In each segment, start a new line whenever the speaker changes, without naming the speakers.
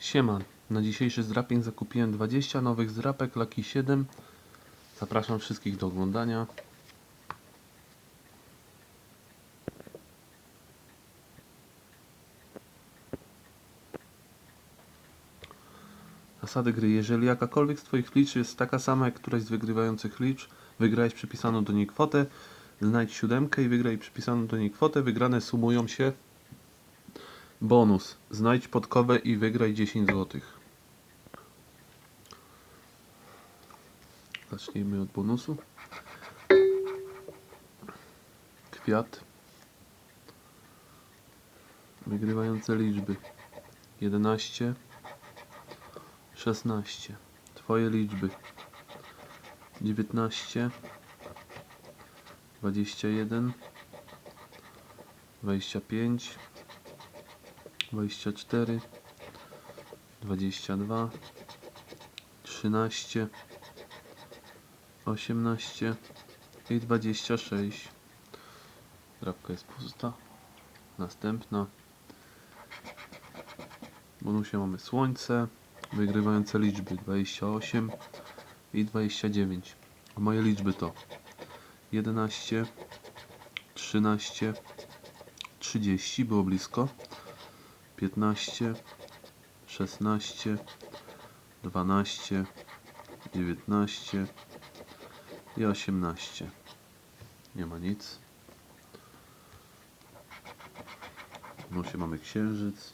Siema, na dzisiejszy zdrapień zakupiłem 20 nowych zdrapek Lucky 7. Zapraszam wszystkich do oglądania. Zasady gry. Jeżeli jakakolwiek z Twoich liczb jest taka sama jak któraś z wygrywających liczb, wygrałeś przypisaną do niej kwotę, znajdź siódemkę i wygraj przypisaną do niej kwotę. Wygrane sumują się Bonus. Znajdź podkowę i wygraj 10 zł. Zacznijmy od bonusu. Kwiat. Wygrywające liczby. 11. 16. Twoje liczby. 19. 21. 25. 24 22 13 18 i 26 drapka jest pusta. Następna. W bonusie mamy słońce wygrywające liczby 28 i 29 a moje liczby to 11 13 30 było blisko 15, 16, 12, 19 i 18. Nie ma nic. No się mamy księżyc.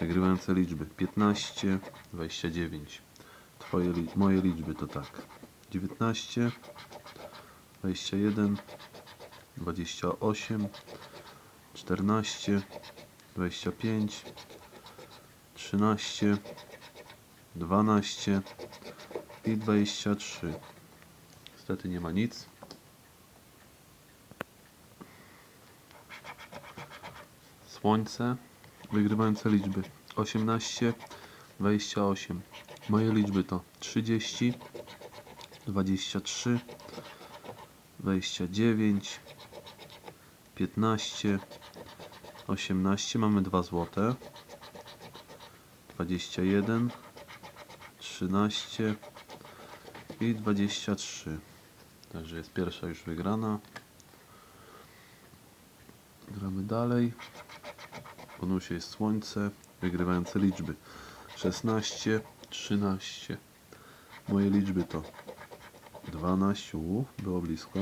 Wygrywające liczby 15, 29. Twoje, moje liczby to tak. 19, 21, 28, 14, 25, 13, 12 i 23. Niestety nie ma nic. Słońce, wygrywające liczby 18, 28. Moje liczby to 30, 23, 29, 15, 18 mamy 2 złote. 21 13 i 23 także jest pierwsza już wygrana. Gramy dalej. W bonusie jest słońce wygrywające liczby. 16 13 moje liczby to 12 u, było blisko.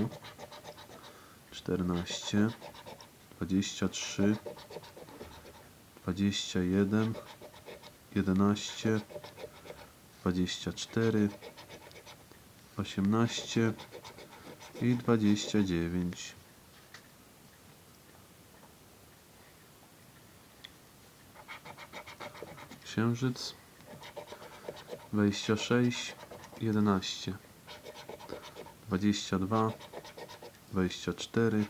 14 23 21 11 24 18 i 29 Księżyc 26 11 22 24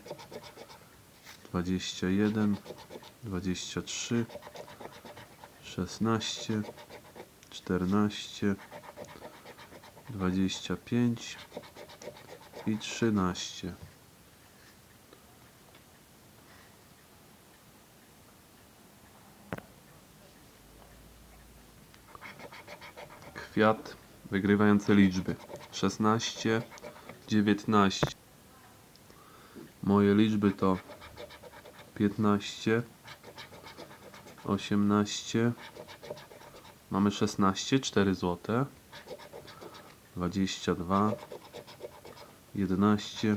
21, 23, 16, 14, 25 i 13. Kwiat wygrywające liczby 16, 19. Moje liczby to 15 18 mamy 16 4 złote 22 11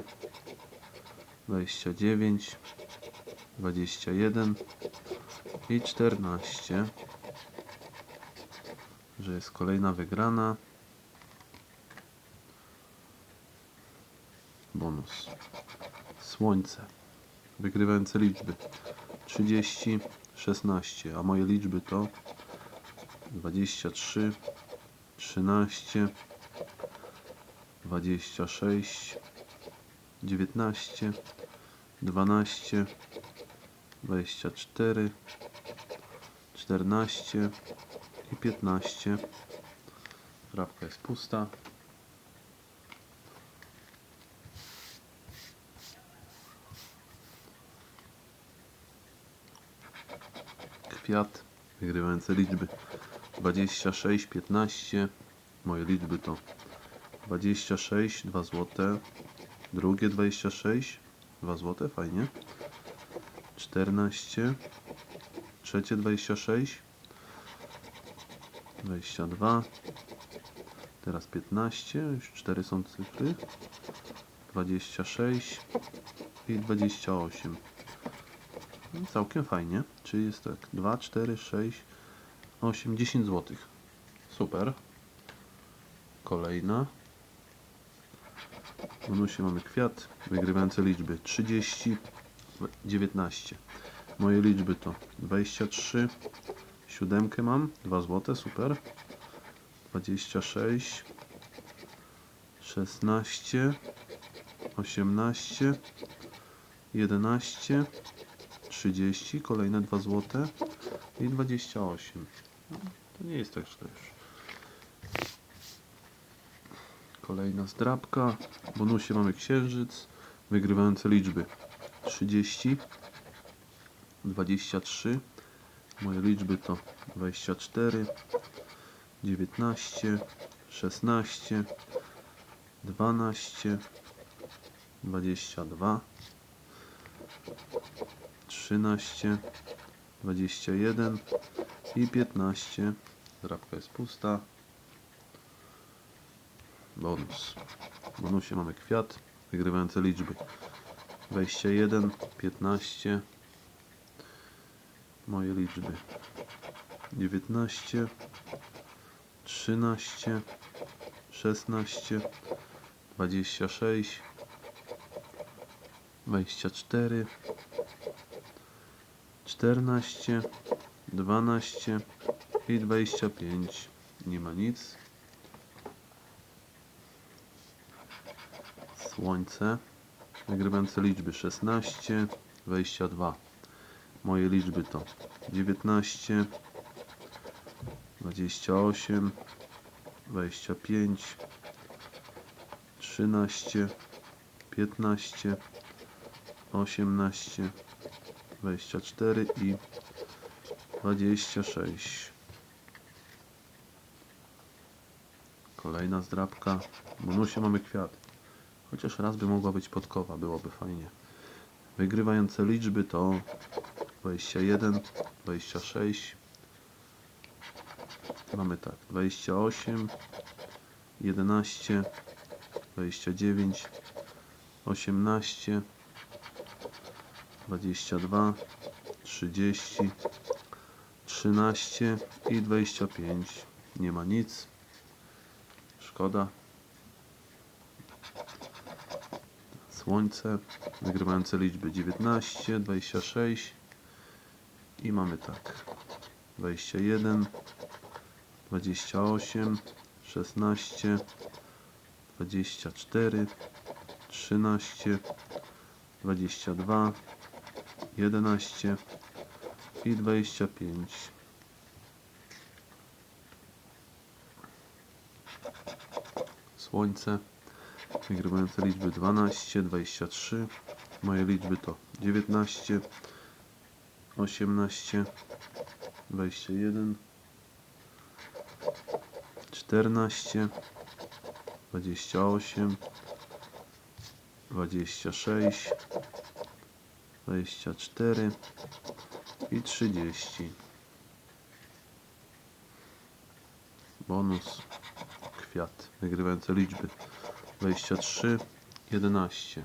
29 21 i 14 że jest kolejna wygrana. Bonus. Słońce wygrywające liczby 30, 16, a moje liczby to 23, 13, 26, 19, 12, 24, 14 i 15. Prawka jest pusta. Kwiat Wygrywające liczby 26, 15. Moje liczby to 26, 2 złote. Drugie 26, 2 złote, fajnie. 14. Trzecie 26. 22. Teraz 15. Już 4 są cyfry. 26 i 28. Całkiem fajnie. Czyli jest tak 2, 4, 6, 8, 10 zł. Super. Kolejna. W bonusie mamy kwiat. Wygrywające liczby 30, 19. Moje liczby to 23. Siódemkę mam. 2 zł. Super. 26. 16. 18. 11. 30, kolejne 2 złote i 28. No, to nie jest tak źle już. Kolejna zdrabka. W bonusie mamy księżyc. Wygrywające liczby 30, 23. Moje liczby to 24, 19, 16, 12, 22. 13, 21 i 15. Drabka jest pusta. Bonus. W bonusie mamy kwiat. Wygrywające liczby 21, 15. Moje liczby 19, 13, 16, 26, 24. 14, 12 i 25. Nie ma nic. Słońce. Wygrywające liczby 16, 22. Moje liczby to 19, 28, 25, 13, 15, 18, 24 i 26. Kolejna zdrabka. W bonusie mamy kwiat. Chociaż raz by mogła być podkowa, byłoby fajnie. Wygrywające liczby to 21, 26. Mamy tak, 28, 11, 29, 18, 22, 30, 13 i 25. Nie ma nic. Szkoda. Słońce. Wygrywające liczby 19, 26 i mamy tak. 21, 28, 16, 24, 13, 22, 11 i 25. Słońce. Wygrywające liczby 12, 23. Moje liczby to 19, 18, 21, 14, 28, 26, 24 i 30. Bonus kwiat. Wygrywające liczby 23, 11.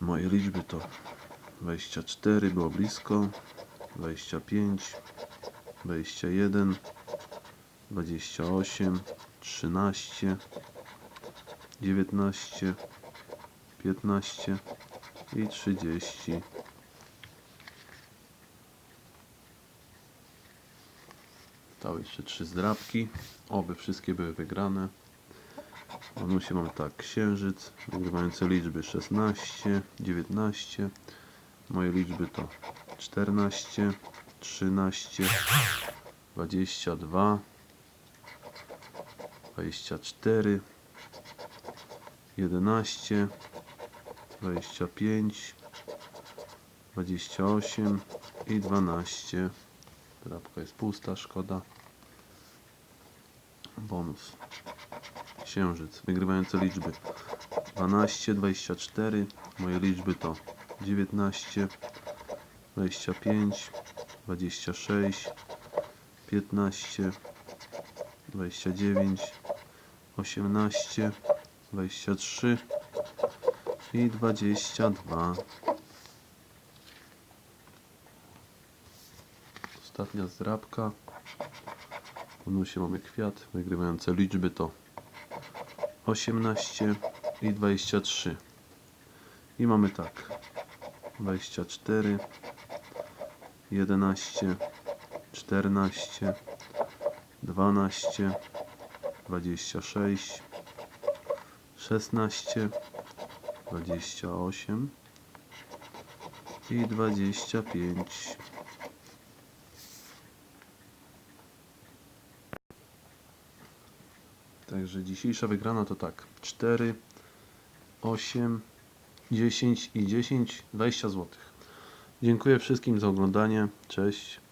Moje liczby to 24, było blisko, 25, 21, 28, 13, 19, 15 i 30. Zostały jeszcze trzy zdrabki. Oby wszystkie były wygrane. W bonusie mamy tak, księżyc, wygrywające liczby 16, 19. Moje liczby to 14, 13, 22, 24, 11, 25, 28, i 12. Drapka jest pusta, szkoda. Bonus. Księżyc. Wygrywające liczby. 12, 24. Moje liczby to 19, 25, 26, 15, 29, 18, 23 i 22. Ostatnia zdrabka. W bonusie mamy kwiat. Wygrywające liczby to 18 i 23. I mamy tak. 24, 11, 14, 12, 26, 16, 28 i 25. Także dzisiejsza wygrana to tak 4, 8, 10 i 10, 20 zł. Dziękuję wszystkim za oglądanie. Cześć.